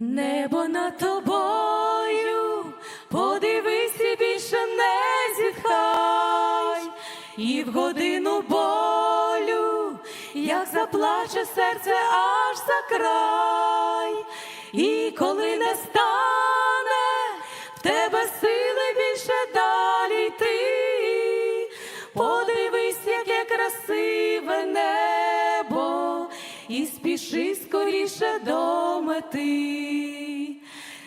Небо над тобою, подивись і більше не зітхай, і в годину болю, як заплаче серце аж за край, і коли не стане і спіши скоріше до мети.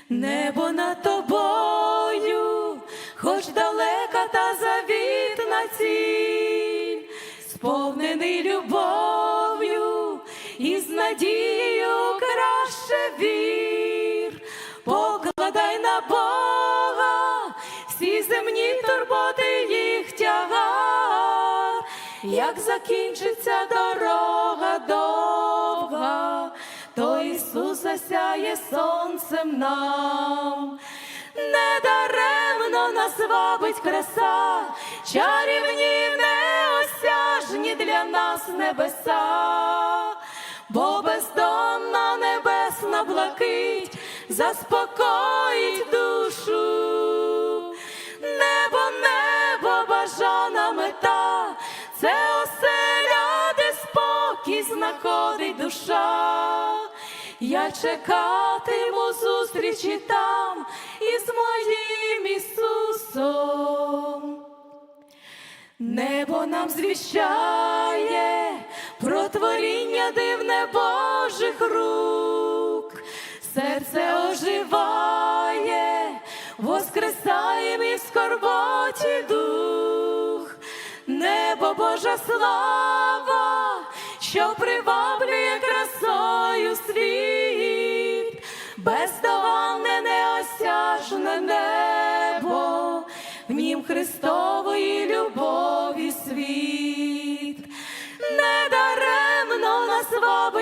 Небо над тобою, хоч далека та завітна ціль, сповнений любов'ю і з надією краще вір, покладай на Бога всі земні турботи їх тягар, як закінчиться дорога довга, Засяє сонцем нам. Недаремно нас вабить краса, чарівні неосяжні для нас небеса, бо бездонна небесна блакить заспокоїть душу. Небо, небо, бажана мета, це оселя, де спокій знаходить душа. Я чекатиму зустрічі там із моїм Ісусом. Небо нам звіщає про творіння дивне Божих рук, серце оживає, воскресає мій в скорботі дух, небо Божа слава, що приваблює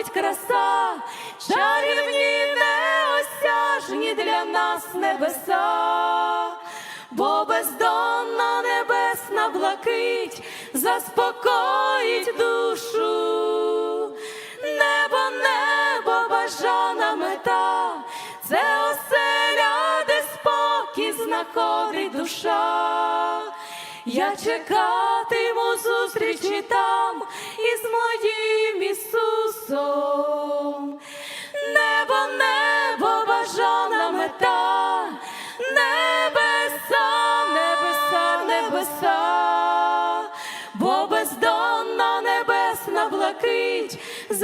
вабить краса, чарівні неосяжні для нас небеса, бо бездонна небесна блакить заспокоїть душу. Небо, небо, бажана мета, це оселя, де спокій знаходить душа. Я чекатиму зустрічі там із моїм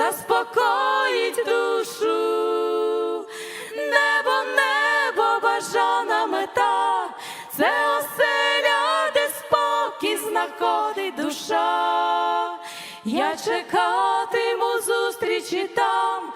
заспокоїть душу. Небо, небо, бажана мета, це оселя, де спокій знаходить душа. Я чекатиму зустрічі там